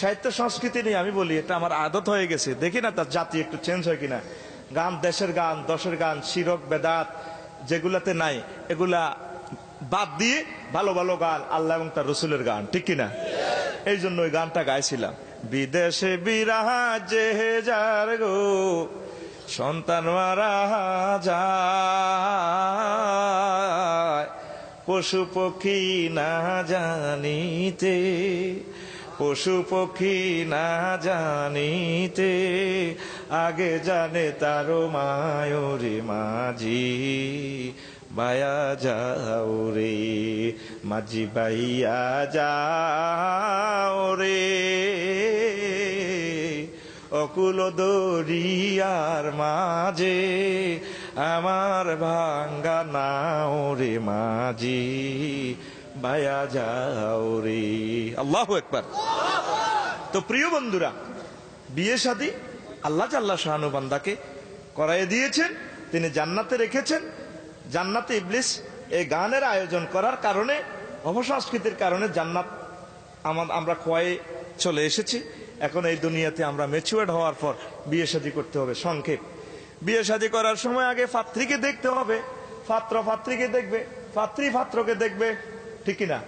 সাহিত্য সংস্কৃতি নিয়ে আমি বলি, এটা আমার আদত হয়ে গেছে। দেখি না তার জাতি একটু চেঞ্জ হয় কিনা। গান, দেশের গান, দশের গান, শিরক, বেদাত, যেগুলাতে নাই, এগুলা বাদ দিয়ে ভালো ভালো গান, আল্লাহ এবং তার রসুলের গান, ঠিক কিনা? এই জন্য ওই গানটা গাইছিলাম। বিদেশে বিরাজে যার গো, সন্তান পশু পক্ষী না জানিতে। পশু পক্ষী না জানিতে, আগে জানে তারো মায়রে মাঝি। বায়া যাও রে, মাঝি বাইয়া যাও রে। অকুল দরিয়ার মাঝে আমার ভাঙ্গা নাও রে মাঝি। বায়া যাও রে। আল্লাহ একবার তো প্রিয় বন্ধুরা, বিয়ে শাদী আল্লাহ জাল্লা শাহানু বান্দাকে করাই দিয়েছেন, তিনি জান্নাতে রেখেছেন। জান্নাতে ইবলিস এই গানের আয়োজন করার কারণে, অপসংস্কৃতির কারণে জান্নাত আমার আমরা খোয়াই চলে এসেছি। এখন এই দুনিয়াতে আমরা ম্যাচুয়ার্ড হওয়ার পর বিয়ে শাদী করতে হবে, সংক্ষেপ। বিয়ে শাদী করার সময় আগে পাত্রীকে দেখতে হবে। পাত্র পাত্রীকে দেখবে পাত্রী পাত্রকে দেখবে। ঠিক না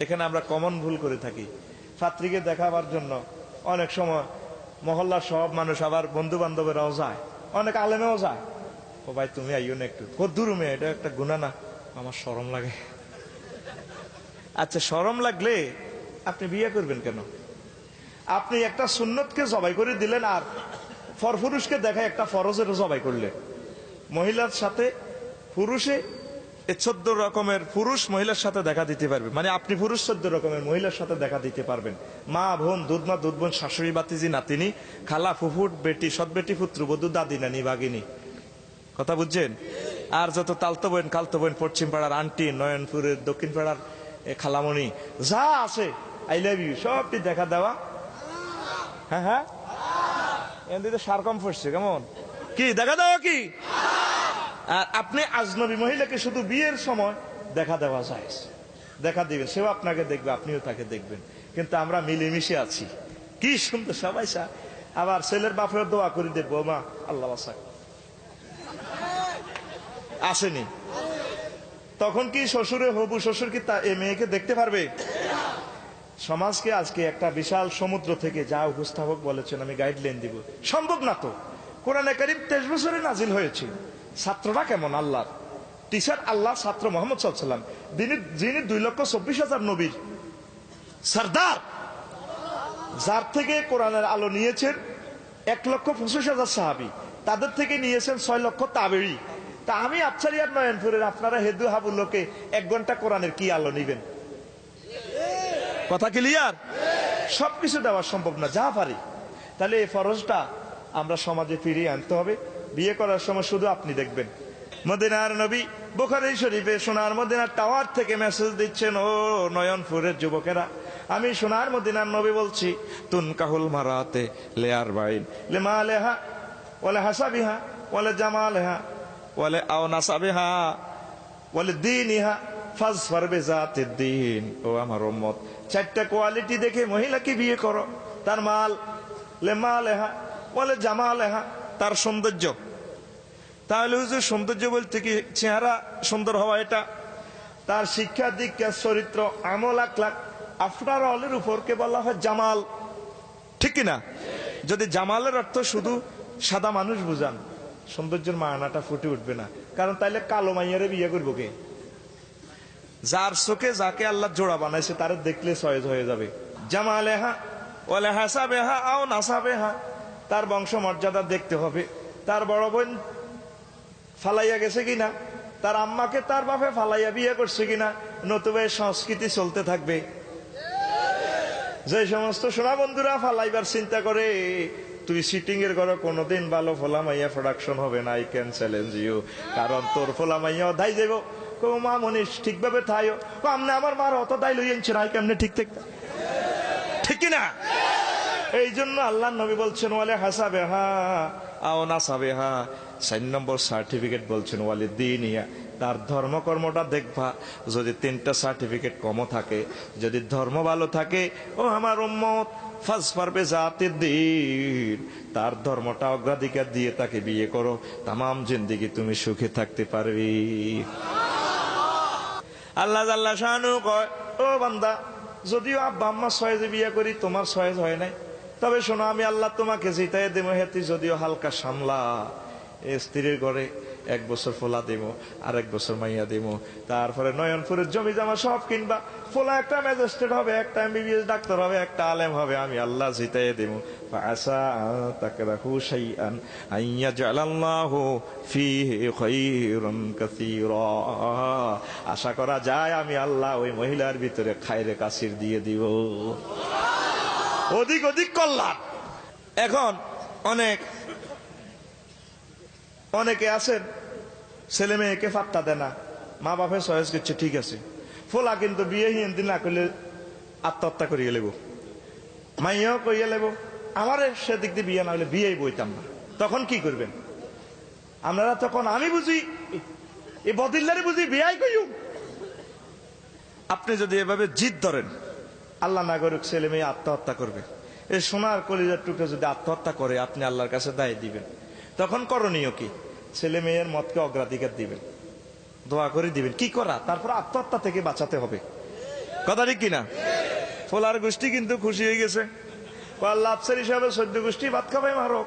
এখানে আমরা কমন ভুল করে থাকি। পাত্রীকে দেখাবার জন্য অনেক সময় মহল্লার সব মানুষ আবার বন্ধু বান্ধবেরাও যায়। অনেক আলেমেও যায়। ও ভাই, তুমি আইও না একটু। কদ্দুর মেয়ে এটা একটা গুণা না? আমার সরম লাগে। আচ্ছা সরম লাগলে আপনি বিয়ে করবেন কেন? আপনি একটা সুন্নতকে জবাই করে দিলেন আর ফরফুরুষকে দেখা একটা ফরজের জবাই করলেন। মহিলার সাথে পুরুষে চোদ্দ রকমের পুরুষ মহিলার সাথে দেখা দিতে পারবে। মানে আপনি পুরুষ, চোদ্দ রকমের মহিলার সাথে দেখা দিতে পারবেন। মা, বোন দুধমা দুধ বোন, শাশুড়ি বাতিজি নাতিনি, খালা, ফুফুট, বেটি, সৎ বেটি পুত্রবধূ দাদি, নানি বাগিনী কথা বুঝছেন? আর যত তালতো বোন, কালতো বোন, পশ্চিম পাড়ার আন্টি, নয়নপুরের দক্ষিণ পাড়ার খালামণি, যা আছে, আই লাভ ইউ সবটি দেখা দেওয়া। হ্যাঁ হ্যাঁ। এমনিতে সার কম পড়ছে, কেমন? কি, দেখা দেওয়া কি? আর আপনি আজনবী মহিলাকে শুধু বিয়ের সময় দেখা দেওয়া যায়। দেখা দিবেন সেও আপনাকে দেখবে, আপনিও তাকে দেখবেন। কিন্তু আমরা মিলেমিশে আছি। কি সুন্দর সবাই সা। আবার ছেলের বাপের দোয়া করে দেখব, মা, আল্লাহ আসেনি। তখন কি শ্বশুরে, হবু শ্বশুর কি তা এ মেয়েকে দেখতে পারবে? সমাজকে আজকে একটা বিশাল সমুদ্র থেকে যা উপস্থাপক বলেছেন, আমি গাইডলাইন দিব। সম্ভব না তো। কোরআনে কারিম তেইশ বছরে নাজিল হয়েছে। ছাত্ররা কেমন আল্লাহ টিচার আল্লাহ ছাত্র মোহাম্মদ সাল্লাম যিনি যিনি দুই লক্ষ চব্বিশ হাজার নবীর সর্দার, যার থেকে কোরআনের আলো নিয়েছেন এক লক্ষ পঁচিশ হাজার সাহাবি, তাদের থেকে নিয়েছেন ছয় লক্ষ তাবেরি তা আমি আফসারিয়ার নয়নপুরের আপনারা হেদু হাবুল্লোকে এক ঘণ্টা কোরআনের কি আলো নিবেন? কথা ক্লিয়ার সবকিছু দেওয়া সম্ভব না, যা পারি। তাহলে এই ফরজটা আমরা সমাজে ফিরিয়ে আনতে হবে। বিয়ে করার সময় শুধু আপনি দেখবেন। মদিনার নবী বোখারি শরীফে সোনার মদিনার টাওয়ার থেকে মেসেজ দিচ্ছেন, ও নয়নপুরের যুবকেরা, আমি সোনার মদিনার নবী বলছি, তুন কাহুল মারাতে লেয়ার বাইন, লে মা লেহা ওলে হাসাবিহা ওলে জামালেহা ওলে আও নাসাবিহা বলে দিন ইহা ফাজ ফারবে জাতে দিন, ও আমার উম্মত। চারটা কোয়ালিটি দেখে মহিলাকে বিয়ে করো, তার মাল, লে মা লেহা বলে জামা এহা তার সৌন্দর্য। তাহলে হুজুর, সৌন্দর্য বলতে কি? চেহারা সুন্দর হওয়া এটা। তার শিক্ষা দীক্ষা চরিত্র, আমল আখলাক আফটার অলের উপরকে বলা হয় জামাল। ঠিক কিনা? যদি জামালের অর্থ শুধু সাদা মানুষ বুঝান, সৌন্দর্যের মানাটা ফুটে উঠবে না। কারণ তাইলে কালো মাইয়ারে বিয়ে করব কে? যার চোখে যাকে আল্লাহ জোড়া বানাইছে, তার দেখলে সহজ হয়ে যাবে। জামালে হা ওলে হাসাবে হা আও নাসাবে হা তার বংশ মর্যাদা দেখতে হবে। তার বড় বোন ফালাইয়া গেছে কিনা? তার আম্মাকে তার বাপে ফালাইয়া বিয়ে করছে কিনা? নতুবা সংস্কৃতি চলতে থাকবে। যে সমস্ত সোনা বন্ধুরা ফালাইবার চিন্তা করে, তুই সিটিং এর ঘরে কোনোদিন ভালো ফোলা মাইয়া প্রোডাকশন হবে না আই ক্যান চ্যালেঞ্জ ইউ কারণ তোর ফোলা মাইয়া অধাই যাব কো মা মনীষ, ঠিকভাবে থাইও। আমনে আমার মার অত দাই লই আনছেন আই কেমনে ঠিক ঠিক ঠিক কি না এই জন্য আল্লাহ নবী বলছেন, ওয়ালে হাসাবে হা আও নাসাবে হা চার নম্বর সার্টিফিকেট বলছেন, ওয়ালে দিন ইয়া তার ধর্মকর্মটা দেখবা, যদি তিনটা সার্টিফিকেট কমও থাকে, যদি ধর্ম ভালো থাকে, ও আমার উম্মত ফাঁস পারবে জাতির দিন। তার ধর্মটা অগ্রাধিকার দিয়ে তাকে বিয়ে করো। তামাম জিন্দিগি তুমি সুখে থাকতে পারবি। আল্লাহ আল্লাহ শাহানু কয়, ও বান্দা, যদিও আব্বা আম্মা সয়েজে বিয়ে করি, তোমার সয়েজ হয় নাই? তবে শোনো, আমি আল্লাহ তোমাকে জিতাই দেবো, হেতি যদিও হালকা সামলা। স্ত্রীর ঘরে এক বছর ফোলা দেব আর এক বছর মাইয়া দেব। তারপরে নয়নপুরের জমি জমা সব কিনবা। ফোলা একটা ম্যাজিস্ট্রেট হবে, একটা এমবিবিএস ডাক্তার হবে, একটা আলেম হবে, আমি আল্লাহ জিতাই দেব। আসা তাকে রাখু শাইআন আইয়া জালাল্লাহ ফিহি খাইরুন কাসীরা। আশা করা যায় আমি আল্লাহ ওই মহিলার ভিতরে খায়রে কাসির দিয়ে দিব। অধিক অধিক কল্যাণ। এখন অনেক, অনেকে আছেন, ছেলে মেয়েকে ফাত্তা দেয় না। মা বাপের সহজ করছে ঠিক আছে। ফোলা কিন্তু বিয়ে হিন্দি না করলে আত্মহত্যা করিয়ে লেব। মাইয়াও করিয়ে লেব, আমার সেদিক দিয়ে বিয়ে না হলে বিয়েই বইতাম না। তখন কি করবেন? আপনারা তখন আমি বুঝি, এই বদিল্লারে বুঝি বিয়াই কইউ আপনি যদি এভাবে জিদ ধরেন আল্লাহ নাগরিক ছেলে মেয়ে আত্মহত্যা করবে। এই সোনার কলিজার টুকরো যদি আত্মহত্যা করে, আপনি আল্লাহর কাছে দায় দিবেন। তখন করণীয় কি? ছেলে মেয়ের মতকে অগ্রাধিকার দিবেন। দোয়া করে দিবেন। কি করা? তারপর আত্মহত্যা থেকে বাঁচাতে হবে। কথা ঠিক কিনা? ফোলার গোষ্ঠী কিন্তু খুশি হয়ে গেছে। লাভসের হিসাবে সদ্য গোষ্ঠী, ভাত খাবে মারক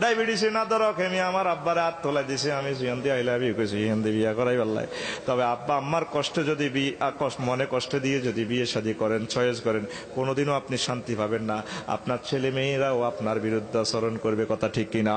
ডায়াবেটিস না ধরো আমি আমার আব্বার হাত তোলা দিছে আমি দিয়ে আইলা বিয়ে করেছি দিয়ে বিয়া করাই পারলাই তবে আব্বা আম্মার কষ্ট যদি বি আ, মনে কষ্ট দিয়ে যদি বিয়ে শাদি করেন চয়েস করেন কোনোদিনও আপনি শান্তি পাবেন না। আপনার ছেলে মেয়েরাও আপনার বিরুদ্ধে আচরণ করবে কথা ঠিক কিনা?